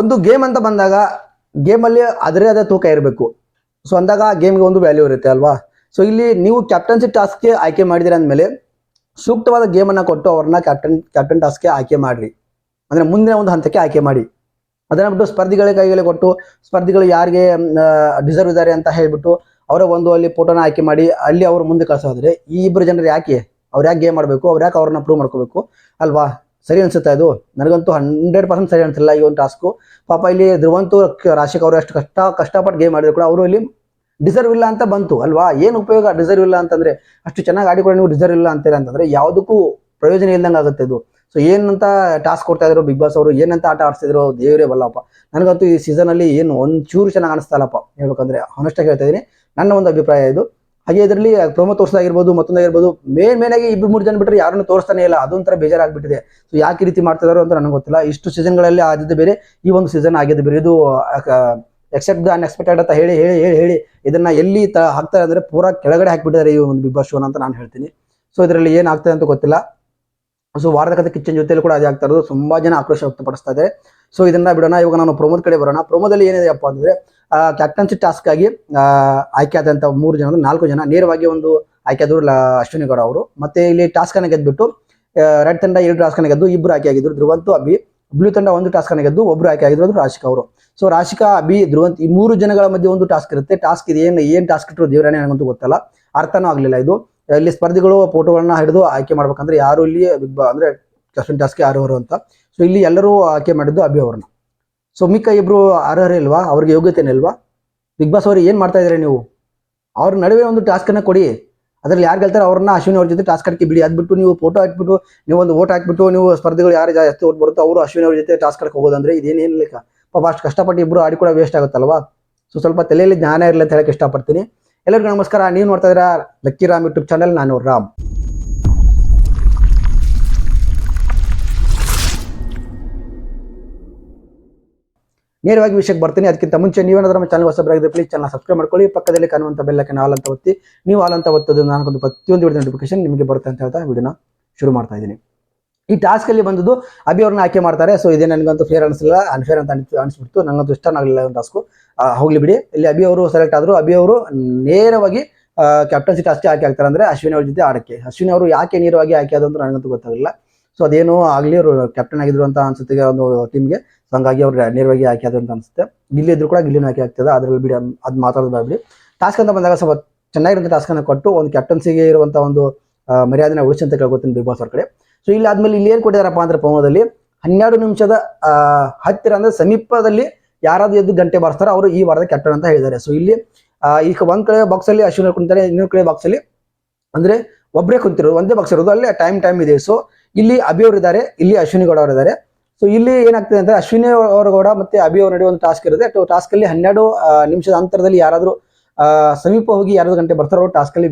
ಒಂದು ಗೇಮ್ ಅಂತ ಬಂದಾಗ ಗೇಮಲ್ಲಿ ಅದರೇ ಅದೇ ತೂಕ ಇರಬೇಕು. ಸೊ ಅಂದಾಗ ಗೇಮ್ಗೆ ಒಂದು ವ್ಯಾಲ್ಯೂ ಇರುತ್ತೆ ಅಲ್ವಾ? ಸೊ ಇಲ್ಲಿ ನೀವು ಕ್ಯಾಪ್ಟನ್ಸಿ ಟಾಸ್ಕ್ಗೆ ಆಯ್ಕೆ ಮಾಡಿದಿರ ಅಂದಮೇಲೆ ಸೂಕ್ತವಾದ ಗೇಮನ್ನು ಕೊಟ್ಟು ಅವ್ರನ್ನ ಕ್ಯಾಪ್ಟನ್ ಕ್ಯಾಪ್ಟನ್ ಟಾಸ್ಕ್ಗೆ ಆಯ್ಕೆ ಮಾಡಿರಿ. ಅಂದರೆ ಮುಂದಿನ ಒಂದು ಹಂತಕ್ಕೆ ಆಯ್ಕೆ ಮಾಡಿ. ಅದನ್ನ ಬಿಟ್ಟು ಸ್ಪರ್ಧಿಗಳ ಕೈಗಳಿಗೆ ಕೊಟ್ಟು, ಸ್ಪರ್ಧಿಗಳು ಯಾರಿಗೆ ಡಿಸರ್ವ್ ಇದ್ದಾರೆ ಅಂತ ಹೇಳ್ಬಿಟ್ಟು ಅವರ ಒಂದು ಅಲ್ಲಿ ಫೋಟೋನ ಆಯ್ಕೆ ಮಾಡಿ, ಅಲ್ಲಿ ಅವರು ಮುಂದೆ ಕಳಿಸೋದ್ರೆ ಈ ಇಬ್ಬರು ಜನರು ಯಾಕೆ? ಅವ್ರು ಯಾಕೆ ಗೇಮ್ ಮಾಡಬೇಕು ಅವ್ರು ಯಾಕೆ ಅವ್ರನ್ನ ಪ್ರೂವ್ ಮಾಡ್ಕೋಬೇಕು? ಅಲ್ವಾ? ಸರಿ ಅನ್ಸುತ್ತಾ ಇದು? ನನಗಂತೂ ಹಂಡ್ರೆಡ್ ಪರ್ಸೆಂಟ್ ಸರಿ ಅನ್ಸಿಲ್ಲ ಈ ಒಂದು ಟಾಸ್ಕು ಪಾಪ ಇಲ್ಲಿ ಧ್ರುವಂತು ರಾಶಿಕ್ ಅವರು ಅಷ್ಟು ಕಷ್ಟ, ಕಷ್ಟಪಟ್ಟು ಗೇಮ್ ಮಾಡಿದ್ರು ಕೂಡ ಅವರು ಇಲ್ಲಿ ಡಿಸರ್ವ್ ಇಲ್ಲ ಅಂತ ಬಂತು, ಅಲ್ವಾ? ಏನು ಉಪಯೋಗ ಡಿಸರ್ವ್ ಇಲ್ಲ ಅಂತಂದ್ರೆ ಅಷ್ಟು ಚೆನ್ನಾಗಿ ಆಡಿ ಕೂಡ ನೀವು ಡಿಸರ್ವ್ ಇಲ್ಲ ಅಂತೀರ ಅಂತಂದ್ರೆ ಯಾವುದಕ್ಕೂ ಪ್ರಯೋಜನ ಇಲ್ಲದಂಗೆ ಆಗುತ್ತೆ ಇದು. ಸೊ ಏನಂತ ಟಾಸ್ಕ್ ಕೊಡ್ತಾ ಇದ್ರು ಬಿಗ್ ಬಾಸ್ ಅವರು, ಏನಂತ ಆಟ ಆಡ್ಸಿದ್ರು? ದೇವರೇ ಬಲ್ಲಪ್ಪ. ನನಗಂತೂ ಈ ಸೀಸನ್ ಅಲ್ಲಿ ಏನು ಒಂಚೂರು ಚೂರು ಚೆನ್ನಾಗಿ ಅನಿಸ್ತಲ್ಲಪ್ಪ ಹೇಳ್ಬೇಕಂದ್ರೆ ಆನೆಸ್ಟಾಗಿ ಹೇಳ್ತಾ ಇದೀನಿ ನನ್ನ ಒಂದು ಅಭಿಪ್ರಾಯ ಇದು. ಹಾಗೆ ಇದರಲ್ಲಿ ಪ್ರೊಮೋ ತೋರಿಸೋದಾಗಿರ್ಬೋದು, ಮತ್ತೊಂದಾಗಿರ್ಬೋದು, ಮೇನ್ ಮೇನ್ ಆಗಿ ಇಬ್ಬರು ಮೂರು ಜನ ಬಿಟ್ಟರೆ ಯಾರನ್ನು ತೋರಿಸ್ತಾನೆ ಇಲ್ಲ. ಅದೊಂಥರ ಬೇಜಾರಾಗ್ಬಿಟ್ಟಿದೆ. ಸೊ ಯಾಕೆ ರೀತಿ ಮಾಡ್ತಿದಾರೋ ಅಂತ ನನಗೆ ಗೊತ್ತಿಲ್ಲ. ಇಷ್ಟು ಸೀಸನ್ಗಳಲ್ಲಿ ಆದಿದ್ದು ಬೇರೆ ಈ ಒಂದು ಸೀಸನ್ ಆಗಿದ್ದು ಬೇರೆ. ಇದು ಎಕ್ಸೆಪ್ಟ್ ದ ಅನ್ಎಕ್ಸ್ಪೆಕ್ಟೆಡ್ ಅಂತ ಹೇಳಿ ಹೇಳಿ ಹೇಳಿ ಹೇಳಿ ಇದನ್ನ ಎಲ್ಲಿ ತ, ಹಾಕ್ತಾರೆ ಅಂದ್ರೆ ಪೂರಾ ಕೆಳಗಡೆ ಹಾಕಿಬಿಟ್ಟಿದ್ದಾರೆ ಈ ಒಂದು ಬಿಗ್ ಬಾಸ್ ಶೋನ ಅಂತ ನಾನು ಹೇಳ್ತೀನಿ. ಸೊ ಇದರಲ್ಲಿ ಏನು ಅಂತ ಗೊತ್ತಿಲ್ಲ. ಸೊ ವಾರದ ಕಥೆ ಕಿಚ್ಚನ್ ಜೊತೆಲಿ ಕೂಡ ಅದೇ ಆಗ್ತಾ ಇರೋದು. ತುಂಬಾ ಜನ ಆಕ್ರೋಶ ವ್ಯಕ್ತಪಡಿಸ್ತಾ ಇದ್ದಾರೆ. ಸೊ ಇದನ್ನ ಬಿಡೋಣ. ಇವಾಗ ನಾನು ಪ್ರಮೋದ್ ಕಡೆ ಬರೋಣ. ಪ್ರಮೋದಲ್ಲಿ ಏನಿದೆಯಪ್ಪ ಅಂದ್ರೆ ಕ್ಯಾಪ್ಟನ್ಸಿ ಟಾಸ್ಕ್ ಆಗಿ ಆಯ್ಕೆ ಆದಂತ ಮೂರು ಜನ, ನಾಲ್ಕು ಜನ ನೇರವಾಗಿ ಒಂದು ಆಯ್ಕೆ ಆದರು ಅಶ್ವಿನಿ ಗೌಡ ಅವರು. ಮತ್ತೆ ಇಲ್ಲಿ ಟಾಸ್ಕ್ ಅನ್ನ ಗೆದ್ಬಿಟ್ಟು ರೆಡ್ ತಂಡ ಎರಡು ಟಾಸ್ಕ್ ಗೆದ್ದು ಇಬ್ಬರು ಆಯ್ಕೆ ಆಗಿದ್ರು. ಧ್ರುವಂತು, ಅಭಿ. ಬ್ಲೂ ತಂಡ ಒಂದು ಟಾಸ್ಕ್ ಅನ್ನ ಗೆದ್ದು ಒಬ್ರು ಆಯ್ಕೆ ಆಗಿದ್ರು ಅದು ರಾಶಿಕಾ ಅವರು. ಸೊ ರಾಶಿಕಾ, ಅಭಿ, ಧ್ರುವಂತ್ ಈ ಮೂರು ಜನಗಳ ಮಧ್ಯೆ ಒಂದು ಟಾಸ್ಕ್ ಇರುತ್ತೆ. ಟಾಸ್ಕ್ ಇದು ಏನು, ಏನ್ ಟಾಸ್ಕ್ ಇಟ್ಟರು ದೇವರೇ ನನಗಂತೂ ಗೊತ್ತಲ್ಲ. ಅರ್ಥನೂ ಆಗಲಿಲ್ಲ ಇದು. ಇಲ್ಲಿ ಸ್ಪರ್ಧಿಗಳು ಫೋಟೋಗಳನ್ನ ಹಿಡಿದು ಆಯ್ಕೆ ಮಾಡ್ಬೇಕಂದ್ರೆ ಯಾರು ಇಲ್ಲಿ ಬಿಗ್ ಅಂದ್ರೆ ಕ್ಯಾಪ್ಟನ್ ಟಾಸ್ಕ್ ಯಾರು ಅವರು ಅಂತ. ಸೊ ಇಲ್ಲಿ ಎಲ್ಲರೂ ಆಯ್ಕೆ ಮಾಡಿದ್ದು ಅಭಿ ಅವ್ರನ್ನ. ಸೊ ಮಿಕ್ಕ ಇಬ್ರು ಅರ್ಹರೇ ಇಲ್ವಾ? ಅವ್ರಿಗೆ ಯೋಗ್ಯತೆನೇ ಇಲ್ವಾ? ಬಿಗ್ ಬಾಸ್ ಅವ್ರಿಗೆ ಏನು ಮಾಡ್ತಾ ಇದ್ರೆ ನೀವು? ಅವ್ರ ನಡುವೆ ಒಂದು ಟಾಸ್ಕ್ ಅನ್ನ ಕೊಡಿ. ಅದ್ರಲ್ಲಿ ಯಾರು ಗೆಲ್ತಾರೆ ಅವ್ರನ್ನ ಅಶ್ವಿನಿ ಅವ್ರ ಜೊತೆ ಟಾಸ್ಕ್ ಹಾಕಿ ಬಿಡಿ. ಅದ್ಬಿಟ್ಟು ನೀವು ಫೋಟೋ ಹಾಕ್ಬಿಟ್ಟು, ನೀವು ಒಂದು ಓಟ್ ಹಾಕ್ಬಿಟ್ಟು, ನೀವು ಸ್ಪರ್ಧೆಗಳು ಯಾರು ಜಾಸ್ತಿ ಓಟ್ ಬರುತ್ತೋ ಅವರು ಅಶ್ವಿನಿ ಅವ್ರ ಜೊತೆ ಟಾಸ್ಕ್ ಹಾಕಿ ಹೋಗೋದಂದ್ರೆ ಇದೇನೇನು ಲೆಕ್ಕ? ಪಾಪ ಅಷ್ಟು ಕಷ್ಟಪಟ್ಟು ಇಬ್ರು ಆಡಿ ಕೂಡ ವೇಸ್ಟ್ ಆಗುತ್ತಲ್ವಾ? ಸೊ ಸ್ವಲ್ಪ ತಲೆಯಲ್ಲಿ ಜ್ಞಾನ ಇರಲಿ ಅಂತ ಹೇಳಕ್ಕೆ ಇಷ್ಟಪಡ್ತೀನಿ. ಎಲ್ಲರಿಗೂ ನಮಸ್ಕಾರ. ನೀವು ನೋಡ್ತಾ ಇದ್ದೀರಾ ಲಕ್ಕಿ ರಾಮ್ ಯೂಟ್ಯೂಬ್ ಚಾನಲ್ ನಾನು ರಾಮ್. ನೇರವಾಗಿ ವಿಷಯಕ್ಕೆ ಬರ್ತೀನಿ. ಅದಕ್ಕಿಂತ ಮುಂಚೆ ನೀವೇನಾದ್ರೂ ನಮ್ಮ ಚಾನಲ್ ಹೊಸಬರಾಗಿದ್ದರೆ ಪ್ಲೀಸ್ ಚಾನಲ್ ಸಬ್ಸ್ಕ್ರೈಬ್ ಮಾಡ್ಕೊಳ್ಳಿ. ಪಕ್ಕದಲ್ಲಿ ಕಾಣುವಂಥ ಬೆಲ್ಲಕ್ಕೆ ಆಲ್ ಅಂತ ಒತ್ತಿ. ನೀವು ಆಲ್ ಅಂತ ಒತ್ತೋದು ನನಗೊಂದು ಪ್ರತಿಯೊಂದು ವಿಡಿಯೋ ನೋಟಿಫಿಕೇಶನ್ ನಿಮಗೆ ಬರುತ್ತೆ ಅಂತ ಹೇಳ್ತಾ ವಿಡಿಯೋನ ಶುರು ಮಾಡ್ತಾ ಇದ್ದೀನಿ. ಈ ಟಾಸ್ಕ್ ಅಲ್ಲಿ ಬಂದದ್ದು ಅಭಿ ಅವ್ರನ್ನ ಆಯ್ಕೆ ಮಾಡ್ತಾರೆ. ಸೊ ಇದೇ ನನಗಂತೂ ಫೇರ್ ಅನಿಸಲಿಲ್ಲ ಅನ್ಫೇರ್ ಅಂತ ಅನಿಸ್ ಅನಿಸ್ಬಿಡ್ತು. ನನಗಂತೂ ಇಷ್ಟ ಆಗಲಿಲ್ಲ ಒಂದು ಟಾಸ್ಕು ಹೋಗ್ಲಿ ಬಿಡಿ. ಇಲ್ಲಿ ಅಭಿ ಅವರು ಸೆಲೆಕ್ಟ್ ಆದರು. ಅಭಿ ಅವರು ನೇರವಾಗಿ ಕ್ಯಾಪ್ಟನ್ಸಿ ಟಾಸ್ಕ್ ಆಯ್ಕೆ ಆಗ್ತಾರೆ ಅಂದ್ರೆ ಅಶ್ವಿನಿ ಅವ್ರ ಜೊತೆ ಆಡಕ್ಕೆ. ಅಶ್ವಿನಿ ಅವರು ಯಾಕೆ ನೇರವಾಗಿ ಆಯ್ಕೆ ಆದಂತ ನನಗಂತೂ ಗೊತ್ತಾಗಲಿಲ್ಲ. ಸೊ ಅದೇನೋ ಆಗಲಿ ಅವರು ಕ್ಯಾಪ್ಟನ್ ಆಗಿದ್ರು ಅಂತ ಅನ್ಸುತ್ತೆ ಒಂದು ಟೀಮ್ಗೆ ಸೊ ಹಂಗಾಗಿ ಅವ್ರು ನೇರವಾಗಿ ಆಯ್ಕೆ ಆದ್ರು ಅಂತ ಅನ್ಸುತ್ತೆ. ಗಿಲ್ಲಿ ಇದ್ರು ಕೂಡ ಗಿಲ್ಲಿನ ಆಯ್ಕೆ ಆಗ್ತದೆ. ಅದ್ರಲ್ಲಿ ಬಿಡಿ, ಅದು ಮಾತಾಡೋದು ಟಾಸ್ಕ್ ಅಂತ ಬಂದಾಗ ಸ್ವಲ್ಪ ಚೆನ್ನಾಗಿರುವಂಥ ಟಾಸ್ಕ್ ಅನ್ನ ಕೊಟ್ಟು ಒಂದು ಕ್ಯಾಪ್ಟನ್ಸಿಗೆ ಇರುವಂತ ಒಂದು ಮರ್ಯಾದೆನ ಉಳಿಸಿ ಅಂತ ಕೇಳ್ಕೊತೀನಿ ಬಿಗ್ ಬಾಸ್ ಅವ್ರ ಕಡೆ ಸೊ ಇಲ್ಲಿ ಆದ್ಮೇಲೆ ಇಲ್ಲಿ ಏನ್ ಕೊಟ್ಟಿದಾರಪ್ಪ ಅಂದ್ರೆ ಪ್ರಮೋದಲ್ಲಿ ಹನ್ನೆರಡು ನಿಮಿಷದ ಹತ್ತಿರ ಅಂದ್ರೆ ಸಮೀಪದಲ್ಲಿ ಯಾರಾದ್ರೂ ಎದ್ದು ಗಂಟೆ ಬಾರಿಸ್ತಾರೆ ಅವರು ಈ ವಾರದ ಕ್ಯಾಪ್ಟನ್ ಅಂತ ಹೇಳಿದ್ದಾರೆ. ಸೊ ಇಲ್ಲಿ ಈಗ ಒಂದ್ ಕಡೆ ಬಾಕ್ಸ್ ಅಲ್ಲಿ ಅಶ್ವಿನ್ ಕುಂತಾರೆ ಇನ್ನೊಂದು ಕಡೆ ಬಾಕ್ಸ್ ಅಲ್ಲಿ ಅಂದ್ರೆ ಒಬ್ಬರೇ ಕುಂತಿರೋದು, ಒಂದೇ ಬಾಕ್ಸ್ ಇರೋದು, ಅಲ್ಲೇ ಟೈಮ್ ಟೈಮ್ ಇದೆ. ಸೊ ಇಲ್ಲಿ ಅಭಿ ಅವರು ಇದ್ದಾರೆ, ಇಲ್ಲಿ ಅಶ್ವಿನಿ ಗೌಡ ಅವರು ಇದ್ದಾರೆ. ಸೊ ಇಲ್ಲಿ ಏನಾಗ್ತದೆ ಅಂದ್ರೆ ಅಶ್ವಿನಿ ಅವರ ಗೌಡ ಮತ್ತೆ ಅಭಿ ಅವ್ರ ನಡುವೆ ಒಂದು ಟಾಸ್ಕ್ ಇರುತ್ತೆ. ಟಾಸ್ಕ್ ಅಲ್ಲಿ ಹನ್ನೆರಡು ನಿಮಿಷದ ಅಂತರದಲ್ಲಿ ಯಾರಾದರೂ ಸಮೀಪ ಹೋಗಿ ಯಾರಾದರೂ ಗಂಟೆ ಬರ್ತಾರೋ ಟಾಸ್ಕ್ ಅಲ್ಲಿ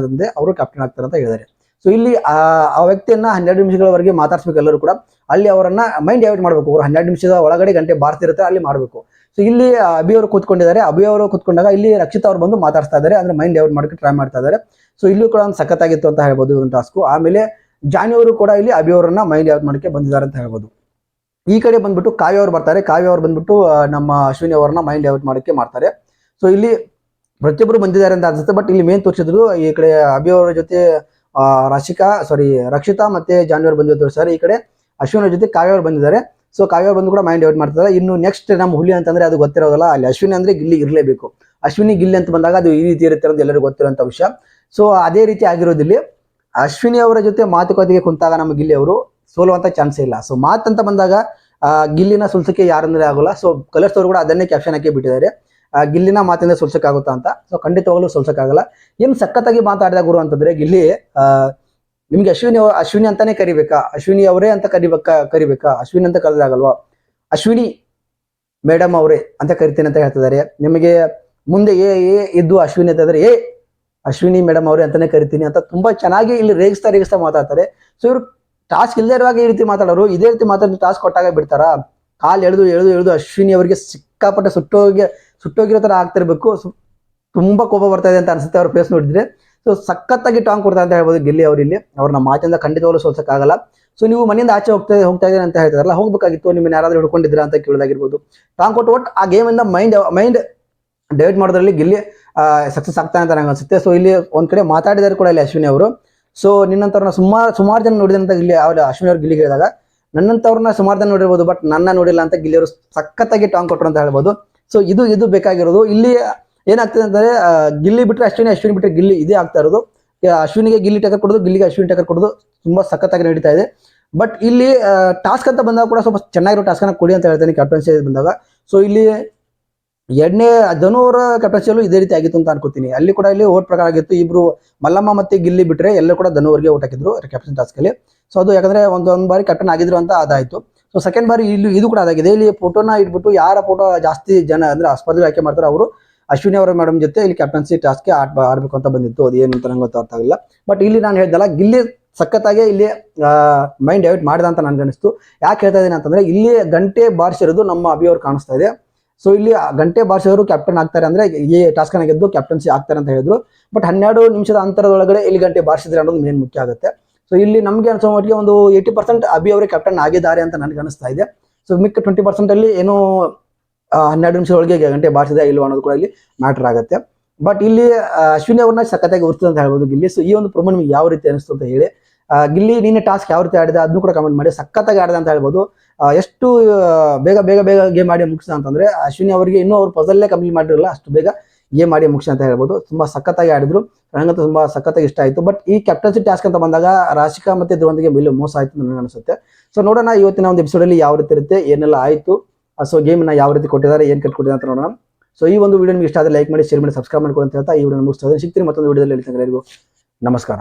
ಆದಂತೆ ಅವರು ಕ್ಯಾಪ್ಟನ್ ಆಗ್ತಾರೆ ಅಂತ ಹೇಳಿದ್ದಾರೆ. ಸೊ ಇಲ್ಲಿ, ಆ ವ್ಯಕ್ತಿಯನ್ನ ಹನ್ನೆರಡು ನಿಮಿಷಗಳವರೆಗೆ ಮಾತಾಡ್ಸ್ಬೇಕು ಎಲ್ಲರೂ ಕೂಡ. ಅಲ್ಲಿ ಅವರನ್ನ ಮೈಂಡ್ ಡೈವರ್ಟ್ ಮಾಡಬೇಕು. ಅವ್ರು ಹನ್ನೆರಡು ನಿಮಿಷದ ಒಳಗಡೆ ಗಂಟೆ ಬಾರ್ತಿರುತ್ತೆ, ಅಲ್ಲಿ ಮಾಡಬೇಕು. ಸೊ ಇಲ್ಲಿ ಅಭಿ ಅವರು ಕೂತ್ಕೊಂಡಿದ್ದಾರೆ. ಅಭಿ ಅವರು ಕೂತ್ಕೊಂಡಾಗ ಇಲ್ಲಿ ರಕ್ಷಿತ್ ಅವರು ಬಂದು ಮಾತಾಡ್ತಾ ಇದ್ದಾರೆ. ಅಂದ್ರೆ ಮೈಂಡ್ ಡೈವರ್ಟ್ ಮಾಡಕ್ಕೆ ಟ್ರೈ ಮಾಡ್ತಾ ಇದ್ದಾರೆ. ಸೊ ಇಲ್ಲೂ ಕೂಡ ಒಂದು ಸಖತ್ತಾಗಿತ್ತು ಅಂತ ಹೇಳ್ಬೋದು ಒಂದು ಟಾಸ್ಕು ಆಮೇಲೆ ಜಾನಿ ಅವರು ಕೂಡ ಇಲ್ಲಿ ಅಭಿಯವರನ್ನ ಮೈಂಡ್ ಡೈವರ್ಟ್ ಮಾಡಕ್ಕೆ ಬಂದಿದ್ದಾರೆ ಅಂತ ಹೇಳ್ಬೋದು. ಈ ಕಡೆ ಬಂದ್ಬಿಟ್ಟು ಕಾವ್ಯ ಅವರು ಬರ್ತಾರೆ. ಕಾವ್ಯ ಅವರು ಬಂದ್ಬಿಟ್ಟು ನಮ್ಮ ಅಶ್ವಿನಿ ಅವರನ್ನ ಮೈಂಡ್ ಡೈವರ್ಟ್ ಮಾಡಕ್ಕೆ ಮಾಡ್ತಾರೆ. ಸೊ ಇಲ್ಲಿ ಪ್ರತಿಯೊಬ್ಬರು ಬಂದಿದ್ದಾರೆ ಅಂತ ಅನ್ಸುತ್ತೆ. ಬಟ್ ಇಲ್ಲಿ ಮೇನ್ ತೋರಿಸಿದ್ರು, ಈ ಕಡೆ ಅಭಿ ಅವರ ಜೊತೆ ರಶಿಕಾ ಸಾರಿ ರಕ್ಷಿತಾ ಮತ್ತೆ ಜಾನ್ವಿ ಅವರು ಬಂದಿದ್ದು ಸರ್. ಈ ಕಡೆ ಅಶ್ವಿನ ಜೊತೆ ಕಾವ್ಯ ಅವರು ಬಂದಿದ್ದಾರೆ. ಸೊ ಕಾವ್ಯ ಬಂದು ಕೂಡ ಮೈಂಡ್ ಡೈವರ್ಟ್ ಮಾಡ್ತಾರೆ. ಇನ್ನು ನೆಕ್ಸ್ಟ್ ನಮ್ಮ ಹುಲಿ ಅಂತಂದ್ರೆ ಅದು ಗೊತ್ತಿರೋದಲ್ಲ. ಅಲ್ಲಿ ಅಶ್ವಿನಿ ಅಂದ್ರೆ ಗಿಲ್ಲಿ ಇರಲೇಬೇಕು. ಅಶ್ವಿನಿ ಗಿಲ್ಲಿ ಅಂತ ಬಂದಾಗ ಅದು ಈ ರೀತಿ ಇರುತ್ತೆ ಅಂತ ಎಲ್ಲರಿಗೂ ಗೊತ್ತಿರುವಂತ ವಿಷಯ. ಸೊ ಅದೇ ರೀತಿ ಆಗಿರೋದಿಲ್ಲಿ ಅಶ್ವಿನಿ ಅವರ ಜೊತೆ ಮಾತುಕತೆಗೆ ಕುಂತಾಗ ನಮ್ಮ ಗಿಲ್ಲಿ ಅವರು ಸೋಲುವಂತ ಚಾನ್ಸ್ ಇಲ್ಲ. ಸೊ ಮಾತಂತ ಬಂದಾಗ ಗಿಲ್ಲಿನ ಸುಲ್ಸಕ್ಕೆ ಯಾರಂದ್ರೆ ಆಗೋಲ್ಲ. ಸೊ ಕಲರ್ಸ್ ಅವರು ಕೂಡ ಅದನ್ನೇ ಕ್ಯಾಪ್ಷನ್ ಹಾಕಿ ಬಿಟ್ಟಿದ್ದಾರೆ. ಗಿಲ್ಲಿನ ಮಾತಿಂದ ಸುಲ್ಸಕ್ಕಾಗುತ್ತಾ ಅಂತ. ಸೊ ಖಂಡಿತವಾಗ್ಲೂ ಸುಲ್ಸಕ್ಕಾಗಲ್ಲ. ಏನು ಸಖತ್ತಾಗಿ ಮಾತಾಡಿದ ಗುರು ಅಂತಂದ್ರೆ ಗಿಲ್ಲಿ ನಿಮ್ಗೆ ಅಶ್ವಿನಿ ಅಶ್ವಿನಿ ಅಂತಾನೆ ಕರಿಬೇಕಾ? ಅಶ್ವಿನಿ ಅವರೇ ಅಂತ ಕರಿಬೇಕಾ ಕರಿಬೇಕಾ? ಅಶ್ವಿನಿ ಅಂತ ಕರೆದಾಗಲ್ವಾ? ಅಶ್ವಿನಿ ಮೇಡಮ್ ಅವರೇ ಅಂತ ಕರಿತೀನಿ ಅಂತ ಹೇಳ್ತಿದ್ದಾರೆ. ನಿಮಗೆ ಮುಂದೆ ಏ ಏ ಇದ್ದು ಅಶ್ವಿನಿ ಅಂತಂದ್ರೆ ಏ ಅಶ್ವಿನಿ ಮೇಡಮ್ ಅವ್ರೆ ಅಂತಾನೆ ಕರಿತೀನಿ ಅಂತ ತುಂಬಾ ಚೆನ್ನಾಗಿ ಇಲ್ಲಿ ರೇಗಿಸ್ತಾ ರೇಗಿಸ್ತಾ ಮಾತಾಡ್ತಾರೆ. ಸೊ ಇವರು ಟಾಸ್ಕ್ ಇಲ್ಲದೆ ಇರುವಾಗ ಈ ರೀತಿ ಮಾತಾಡೋರು, ಇದೇ ರೀತಿ ಮಾತಾಡಿ ಟಾಸ್ಕ್ ಕೊಟ್ಟಾಗ ಬಿಡ್ತಾರ? ಕಾಲ್ ಎಳೆದು ಎಳೆದು ಎಳೆದು ಅಶ್ವಿನಿ ಅವರಿಗೆ ಸಿಕ್ಕಾಪಟ್ಟೆ ಸುಟ್ಟೋಗಿ, ಸುಟ್ಟೋಗಿರೋ ತರ ಆಗ್ತಿರ್ಬೇಕು. ತುಂಬಾ ಕೋಪ ಬರ್ತಾ ಇದೆ ಅಂತ ಅನ್ಸುತ್ತೆ ಅವ್ರ ಫೇಸ್ ನೋಡಿದ್ರೆ. ಸೊ ಸಖತ್ತಾಗಿ ಟಾಂಗ್ ಕೊಡ್ತಾ ಅಂತ ಹೇಳ್ಬೋದು ಗಿಲ್ಲಿ ಅವ್ರು ಇಲ್ಲಿ. ಅವ್ರನ್ನ ಮಾತಿಂದ ಖಂಡಿತವಾಗ್ಲೂ ಸೋಲ್ಸಕ್ಕಾಗಲ್ಲ. ಸೊ ನೀವು ಮನೆಯಿಂದ ಆಚೆ ಹೋಗ್ತಾ ಹೋಗ್ತಾ ಇದ್ದೀರಾ ಅಂತ ಹೇಳ್ತಾರಲ್ಲ ಹೋಗ್ಬೇಕಾಗಿತ್ತು, ನಿಮ್ಮನ್ನ ಯಾರಾದ್ರೂ ಹಿಡ್ಕೊಂಡಿದ್ದೀರಾ ಅಂತ ಕೇಳೋದಾಗಿರ್ಬೋದು. ಟಾಂಗ್ ಕೊಟ್ಟು ಒಟ್ಟು ಆ ಗೇಮಿಂದ ಮೈಂಡ್ ಮೈಂಡ್ ಡೈವರ್ಟ್ ಮಾಡೋದ್ರಲ್ಲಿ ಗಿಲ್ಲಿ ಸಕ್ಸಸ್ ಆಗ್ತಾನೆ ಅಂತ ನಂಗೆ ಅನ್ಸುತ್ತೆ. ಸೊ ಇಲ್ಲಿ ಒಂದ್ ಕಡೆ ಮಾತಾಡಿದಾರೆ ಕೂಡ ಇಲ್ಲಿ ಅಶ್ವಿನಿ ಅವರು. ಸೊ ನಿನ್ನಂತವ್ರನ್ನ ಸುಮಾರು ಸುಮಾರು ಜನ ನೋಡಿದಂತ ಇಲ್ಲಿ ಅವ್ರು ಅಶ್ವಿನಿ ಅವ್ರು ಗಿಲ್ಲಿಗೆ ಹೇಳಿದಾಗ. ನನ್ನಂತವ್ರನ್ನ ಸುಮಾರು ಜನ ನೋಡಿರ್ಬೋದು ಬಟ್ ನನ್ನ ನೋಡಿಲ್ಲ ಅಂತ ಗಿಲ್ಲಿ ಅವರು ಸಖತ್ತಾಗಿ ಟಾಂಗ್ ಕೊಟ್ಟರು ಅಂತ ಹೇಳ್ಬೋದು. ಸೊ ಇದು ಇದು ಬೇಕಾಗಿರೋದು. ಇಲ್ಲಿ ಏನಾಗ್ತದೆ ಅಂತಂದ್ರೆ ಗಿಲ್ಲಿ ಬಿಟ್ಟರೆ ಅಶ್ವಿನಿ ಅಶ್ವಿನಿ ಬಿಟ್ಟರೆ ಗಿಲ್ಲಿ ಇದೇ ಆಗ್ತಾ ಇರೋದು. ಅಶ್ವಿನಿಗೆ ಗಿಲ್ಲಿ ಟಕ್ಕರ್ ಕೊಡೋದು, ಗಿಲ್ಲಿಗೆ ಅಶ್ವಿನಿ ಟಕ್ಕರ್ ಕೊಡೋದು ತುಂಬಾ ಸಖತ್ತಾಗಿ ನಡೀತಾ ಇದೆ. ಬಟ್ ಇಲ್ಲಿ ಟಾಸ್ಕ್ ಅಂತ ಬಂದಾಗ ಕೂಡ ಸ್ವಲ್ಪ ಚೆನ್ನಾಗಿರೋ ಟಾಸ್ಕ್ ಅನ್ನ ಕೊಡಿ ಅಂತ ಹೇಳ್ತೇನೆ ಕ್ಯಾಪ್ಟನ್ಸಿ ಬಂದಾಗ. ಸೊ ಇಲ್ಲಿ ಎರಡನೇ ಧನುವರ ಕೆಪಾಸಿಟಿಯಲ್ಲೂ ಇದೇ ರೀತಿ ಆಗಿತ್ತು ಅಂತ ಅನ್ಕೋತೀನಿ. ಅಲ್ಲಿ ಕೂಡ ಇಲ್ಲಿ ಓಟ್ ಪ್ರಕಾರ ಆಗಿತ್ತು. ಇಬ್ರು ಮಲ್ಲಮ್ಮ ಮತ್ತೆ ಗಿಲ್ಲಿ ಬಿಟ್ರೆ ಎಲ್ಲರೂ ಕೂಡ ಧನುವರಿಗೆ ಊಟ ಹಾಕಿದ್ರು ಕ್ಯಾಪ್ಟನ್ ಟಾಸ್ಕ್ ಅಲ್ಲಿ. ಸೊ ಅದು ಯಾಕಂದ್ರೆ ಒಂದೊಂದು ಬಾರಿ ಕ್ಯಾಪ್ಟನ್ ಆಗಿದ್ರು ಅಂತ ಅದಾಯ್ತು. ಸೊ ಸೆಕೆಂಡ್ ಬಾರಿ ಇಲ್ಲಿ ಇದು ಕೂಡ ಅದಾಗಿದೆ. ಇಲ್ಲಿ ಫೋಟೋನ ಇಟ್ಬಿಟ್ಟು ಯಾರ ಫೋಟೋ ಜಾಸ್ತಿ ಜನ ಅಂದ್ರೆ ಸ್ಪರ್ಧೆ ಆಯ್ಕೆ ಮಾಡ್ತಾರೆ ಅವರು, ಅಶ್ವಿನಿ ಅವರ ಮೇಡಮ್ ಜೊತೆ ಇಲ್ಲಿ ಕ್ಯಾಪ್ಟನ್ಸಿ ಟಾಸ್ಕ್ಗೆ ಆಡ್ ಆಡಬೇಕು ಅಂತ ಬಂದಿತ್ತು. ಅದು ಏನು ಅಂತ ನಂಗೆ ಗೊತ್ತಾಗ್ತಿಲ್ಲ ಬಟ್ ಇಲ್ಲಿ ನಾನು ಹೇಳ್ದಲ್ಲ, ಗಿಲ್ಲಿ ಸಖತ್ತಾಗೆ ಇಲ್ಲಿ ಮೈಂಡ್ ಡೈವರ್ಟ್ ಮಾಡಿದ ಅಂತ ನನ್ಗೆ ಅನಿಸ್ತು ಯಾಕೆ ಹೇಳ್ತಾ ಇದ್ದೀನಿ ಅಂತಂದ್ರೆ, ಇಲ್ಲಿ ಗಂಟೆ ಬಾರಿಸಿರೋದು ನಮ್ಮ ಅಭಿ ಅವ್ರು ಕಾಣಿಸ್ತಾ ಇದೆ. ಸೊ ಇಲ್ಲಿ ಗಂಟೆ ಅವರು ಕ್ಯಾಪ್ಟನ್ ಆಗ್ತಾರೆ ಅಂದ್ರೆ ಈ ಟಾಸ್ಕ್ ಗೆದ್ದು ಕ್ಯಾಪ್ಟನ್ಸಿ ಆಗ್ತಾರೆ ಅಂತ ಹೇಳಿದ್ರು. ಬಟ್ ಹನ್ನೆರಡು ನಿಮಿಷದ ಅಂತರದೊಳಗಡೆ ಇಲ್ಲಿ ಗಂಟೆ ಬಾರಿಸಿದ್ರೆ ಅನ್ನೋದು ಮೇನ್ ಮುಖ್ಯ ಆಗುತ್ತೆ. ಸೊ ಇಲ್ಲಿ ನಮಗೆ ಅನ್ಸೋ ಮಟ್ಟಿಗೆ ಒಂದು ಏಯ್ಟಿ ಪರ್ಸೆಂಟ್ ಅಭಿ ಅವರೇ ಕ್ಯಾಪ್ಟನ್ ಆಗಿದ್ದಾರೆ ಅಂತ ನನಗೆ ಅನಿಸ್ತಾ ಇದೆ. ಸೊ ಮಿಕ್ಕ ಟ್ವೆಂಟಿ ಪರ್ಸೆಂಟ್ ಅಲ್ಲಿ ಏನು ಹನ್ನೆರಡು ನಿಮಿಷದೊಳಗೆ ಗಂಟೆ ಬಾರಿಸಿದೆ ಇಲ್ವಾ ಅನ್ನೋದು ಕೂಡ ಇಲ್ಲಿ ಮ್ಯಾಟರ್ ಆಗುತ್ತೆ. ಬಟ್ ಇಲ್ಲಿ ಅಶ್ವಿನಿ ಅವ್ರನ್ನ ಸಖತ್ತಾಗಿ ಉರ್ತದೆ ಅಂತ ಹೇಳ್ಬೋದು ಇಲ್ಲಿ ಸೊ ಈ ಒಂದು ಪ್ರೊಮೋ ನಿಮ್ಗೆ ಯಾವ ರೀತಿ ಅನಿಸ್ತು ಅಂತ ಹೇಳಿ. ಗಿಲ್ಲಿ ನೀನೆ ಟಾಸ್ಕ್ ಯಾವ ರೀತಿ ಆಡಿದೆ ಅದನ್ನು ಕೂಡ ಕಮೆಂಟ್ ಮಾಡಿ. ಸಖತ್ತಾಗಿ ಆಡಿದೆ ಅಂತ ಹೇಳ್ಬೋದು. ಎಷ್ಟು ಬೇಗ ಬೇಗ ಬೇಗ ಗೇಮ್ ಮಾಡಿ ಮುಗಿಸಿದ ಅಂತಂದ್ರೆ ಅಶ್ವಿನಿ ಅವರಿಗೆ ಇನ್ನೂ ಅವ್ರು ಪಸಲ್ಲೇ ಕಂಪ್ಲೀಟ್ ಮಾಡಿರಲ್ಲ, ಅಷ್ಟು ಬೇಗ ಗೇಮ್ ಮಾಡಿ ಮುಗಿಸಿ ಅಂತ ಹೇಳ್ಬೋದು. ತುಂಬಾ ಸಖತ್ತಾಗಿ ಆಡಿದ್ರು. ನನಗಂತೂ ತುಂಬಾ ಸಖತ್ತಾಗಿ ಇಷ್ಟ ಆಯಿತು. ಬಟ್ ಈ ಕ್ಯಾಪ್ಟನ್ಸಿ ಟಾಸ್ಕ್ ಅಂತ ಬಂದಾಗ ರಾಶಿಕಾ ಮತ್ತೆ ಧ್ರುವಂತಿಗೆ ಮೇಲೆ ಮೋಸ ಆಯ್ತು ನನಗೆ ಅನಿಸುತ್ತೆ. ಸೊ ನೋಡೋಣ ಇವತ್ತಿನ ಒಂದು ಎಪಿಸೋಡ್ ಅಲ್ಲಿ ಯಾವ ರೀತಿ ಇರುತ್ತೆ, ಏನೆಲ್ಲ ಆಯಿತು ಸೊ ಗೇಮ್ನ ಯಾವ ರೀತಿ ಕೊಟ್ಟಿದ್ದಾರೆ, ಏನು ಕಟ್ಕೊಟ್ಟಿದ್ದಾರೆ ಅಂತ ನೋಡೋಣ. ಸೊ ಈ ಒಂದು ವಿಡಿಯೋ ನಿಮಗೆ ಇಷ್ಟ ಆದರೆ ಲೈಕ್ ಮಾಡಿ ಶೇರ್ ಮಾಡಿ ಸಬ್ಸ್ಕ್ರೈಬ್ ಮಾಡ್ಕೊಳ್ಳಿ ಅಂತ ಹೇಳ್ತಾ ಈ ವಿಡಿಯೋ ಮುಗಿಸ್ತದೆ ಸಿಗ್ತೀನಿ ಮತ್ತೊಂದು ವಿಡಿಯೋದಲ್ಲಿ ಹೇಳ್ತಾರೆ ನಮಸ್ಕಾರ.